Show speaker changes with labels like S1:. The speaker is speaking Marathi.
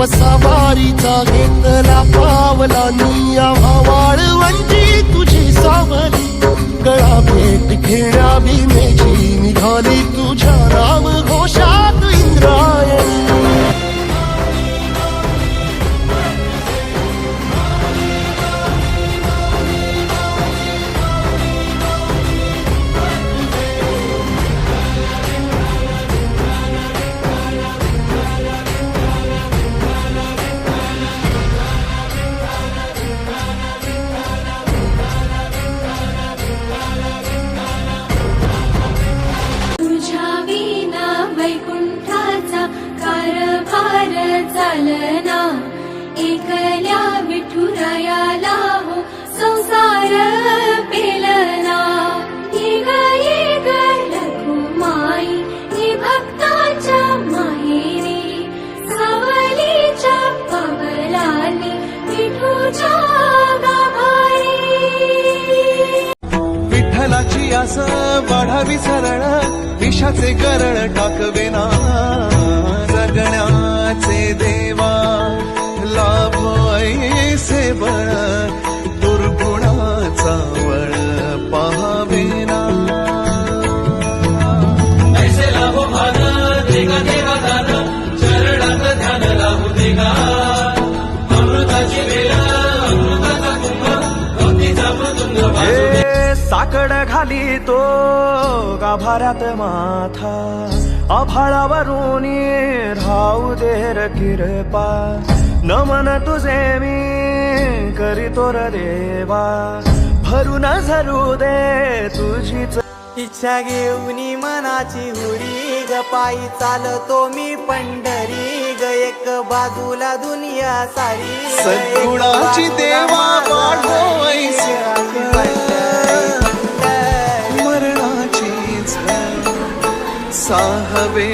S1: वसावारीचा घेतला पावलानी आवाळ वंजी तुझी
S2: सावली. गळा भेट घेण्या भीमेची निघाली चालना एकल्या विठुरायाला हो संसार पेलना. एक ग ये ग हे भक्ताच्या माहेरी सावलीच्या पवलाली विठूच्या गाभारी.
S3: विठ्ठलाची आस वाढावी सरळ विषाचे करण टाकवेना जगण्याचे
S4: साकड घाली तो गाभाऱ्यात माथा. आभाळावरून राहू दे र किरपा. नमन तुझे मी करीतो र देवा. भरून झरू दे तुझीच
S5: इच्छा घेऊनी मनाची हुरी ग पायी चालतो मी पंढरी ग एक बाजूला दुनिया सारी
S3: सद्गुणाची देवा. ಸಾಹವೇ